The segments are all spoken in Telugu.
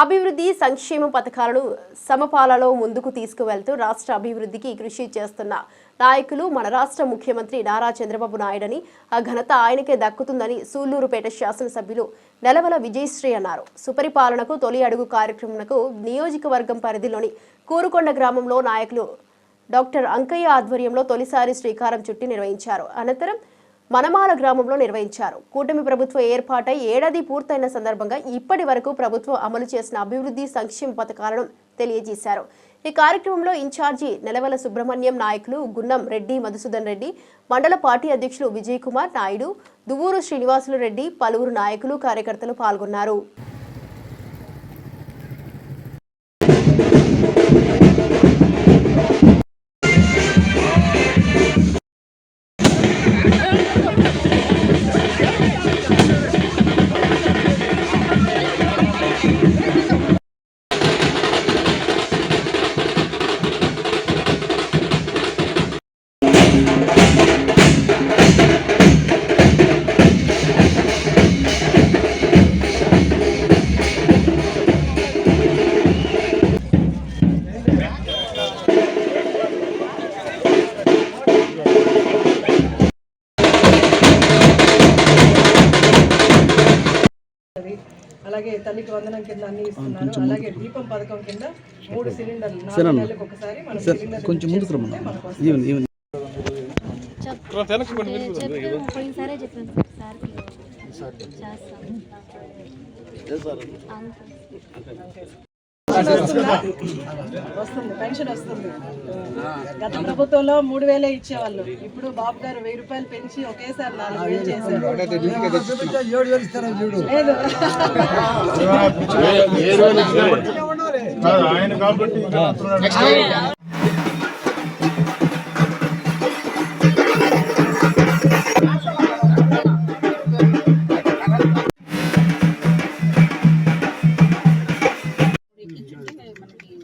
అభివృద్ధి సంక్షేమ పథకాలను సమపాలలో ముందుకు తీసుకువెళ్తూ రాష్ట్ర అభివృద్ధికి కృషి చేస్తున్న నాయకులు మన రాష్ట్ర ముఖ్యమంత్రి నారా చంద్రబాబు నాయుడని ఆ ఘనత ఆయనకే దక్కుతుందని సూళ్ళూరుపేట శాసనసభ్యులు నెలవల విజయశ్రీ అన్నారు. సుపరిపాలనకు తొలి అడుగు కార్యక్రమంకు నియోజకవర్గం పరిధిలోని కూరుకొండ గ్రామంలో నాయకులు డాక్టర్ అంకయ్య ఆధ్వర్యంలో తొలిసారి శ్రీకారం చుట్టి నిర్వహించారు. అనంతరం మనమాల గ్రామంలో నిర్వహించారు. కూటమి ప్రభుత్వ ఏర్పాటై ఏడాది పూర్తయిన సందర్భంగా ఇప్పటి వరకు ప్రభుత్వం అమలు చేసిన అభివృద్ధి సంక్షేమ పథకాలను తెలియజేశారు. ఈ కార్యక్రమంలో ఇన్ఛార్జి నెలవల సుబ్రహ్మణ్యం నాయకులు గున్నం రెడ్డి మధుసూదన్ రెడ్డి మండల పార్టీ అధ్యక్షులు విజయ్ కుమార్ నాయుడు దువ్వూరు శ్రీనివాసులు రెడ్డి పలువురు నాయకులు కార్యకర్తలు పాల్గొన్నారు. తల్లికి వందనం కింద అన్ని ఇస్తున్నారు. అలాగే దీపం పథకం కింద మూడు సిలిండర్లు నాలుగు నెలలకు ఒకసారి మనం సిలిండర్ కొంచెం ముందుకు పోయినసారే చెప్పాను. వస్తుంది? పెన్షన్ వస్తుంది. గత ప్రభుత్వంలో మూడు వేలే ఇచ్చేవాళ్ళు. ఇప్పుడు బాబు గారు వెయ్యి రూపాయలు పెంచి ఒకేసారి నాలుగు వేలు చేశారు. లేదు. ఆయన కాబట్టి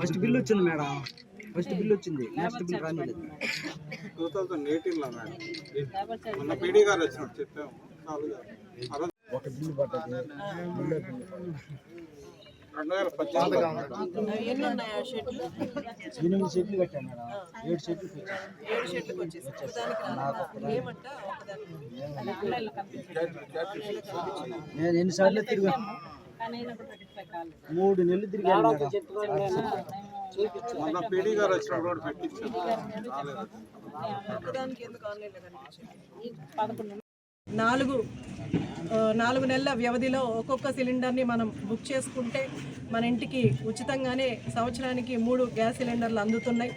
ఫస్ట్ బిల్ వచ్చింది మేడం. ఫస్ట్ బిల్ వచ్చింది. నెక్స్ట్ బిల్ రాలేదు. టూ థౌసండ్ ఎయిటీన్లో మేడం మొన్న పీడీ గారు వచ్చినప్పుడు చెప్పాము. ఒక పడ్డది. ఎనిమిది సెట్లు కట్టాను మేడం. ఏడు సెట్లు నేను ఎన్నిసార్లు తిరిగాను. మూడు నెలలు పీడీ గారు వచ్చినప్పుడు కనిపించింది నాలుగు నాలుగు నెలల వ్యవధిలో ఒక్కొక్క సిలిండర్ని మనం బుక్ చేసుకుంటే మన ఇంటికి ఉచితంగానే సంవత్సరానికి మూడు గ్యాస్ సిలిండర్లు అందుతున్నాయి.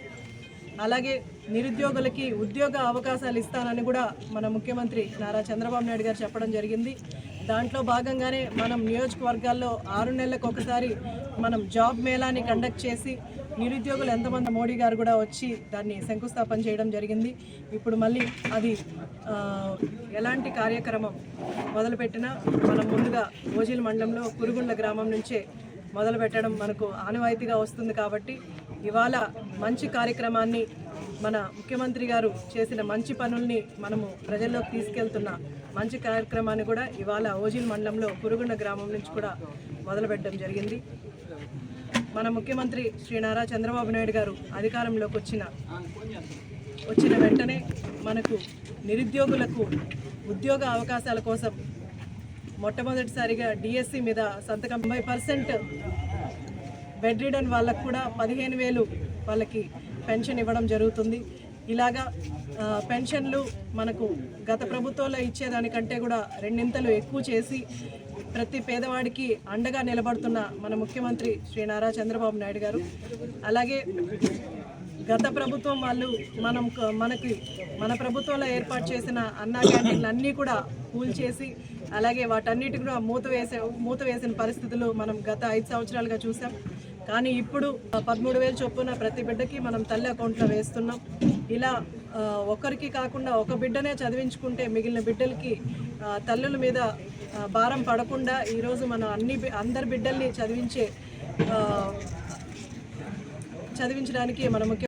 అలాగే నిరుద్యోగులకి ఉద్యోగ అవకాశాలు ఇస్తానని కూడా మన ముఖ్యమంత్రి నారా చంద్రబాబు నాయుడు గారు చెప్పడం జరిగింది. దాంట్లో భాగంగానే మనం నియోజకవర్గాల్లో ఆరు నెలలకు ఒకసారి మనం జాబ్ మేళాని కండక్ట్ చేసి నిరుద్యోగులు ఎంతమంది మోడీ గారు కూడా వచ్చి దాన్ని శంకుస్థాపన చేయడం జరిగింది. ఇప్పుడు మళ్ళీ అది ఎలాంటి కార్యక్రమం మొదలుపెట్టినా మనం ముందుగా ఓజిల్ మండలంలో కురుగుండ్ల గ్రామం నుంచే మొదలు పెట్టడం మనకు ఆనవాయితీగా వస్తుంది కాబట్టి ఇవాళ మంచి కార్యక్రమాన్ని మన ముఖ్యమంత్రి గారు చేసిన మంచి పనుల్ని మనము ప్రజల్లోకి తీసుకెళ్తున్న మంచి కార్యక్రమాన్ని కూడా ఇవాళ ఓజిల్ మండలంలో పురుగుండ గ్రామం నుంచి కూడా మొదలుపెట్టడం జరిగింది. మన ముఖ్యమంత్రి శ్రీ నారా చంద్రబాబు నాయుడు గారు అధికారంలోకి వచ్చిన వచ్చిన వెంటనే మనకు నిరుద్యోగులకు ఉద్యోగ అవకాశాల కోసం మొట్టమొదటిసారిగా డిఎస్సి మీద సంతకం. తొంభై పర్సెంట్ బెడ్ రిడన్ వాళ్ళకు కూడా పదిహేను వేలు వాళ్ళకి పెన్షన్ ఇవ్వడం జరుగుతుంది. ఇలాగా పెన్షన్లు మనకు గత ప్రభుత్వంలో ఇచ్చేదానికంటే కూడా రెండింతలు ఎక్కువ చేసి ప్రతి పేదవాడికి అండగా నిలబడుతున్న మన ముఖ్యమంత్రి శ్రీ నారా చంద్రబాబు నాయుడు గారు. అలాగే గత ప్రభుత్వం వాళ్ళు మనం మనకి మన ప్రభుత్వంలో ఏర్పాటు చేసిన అన్నా క్యాంటీన్లు అన్నీ కూడా కూల్చేసి అలాగే వాటన్నిటి కూడా మూత వేసే మూత వేసిన పరిస్థితులు మనం గత ఐదు సంవత్సరాలుగా చూసాం. కానీ ఇప్పుడు పదమూడు వేలు చొప్పున ప్రతి బిడ్డకి మనం తల్లి అకౌంట్లో వేస్తున్నాం. ఇలా ఒకరికి ఒక్కరికి కాకుండా ఒక బిడ్డనే చదివించుకుంటే మిగిలిన బిడ్డలకి తల్లుల మీద భారం పడకుండా ఈరోజు మనం అన్ని అందరి బిడ్డల్ని చదివించే చదివించడానికి మన ముఖ్య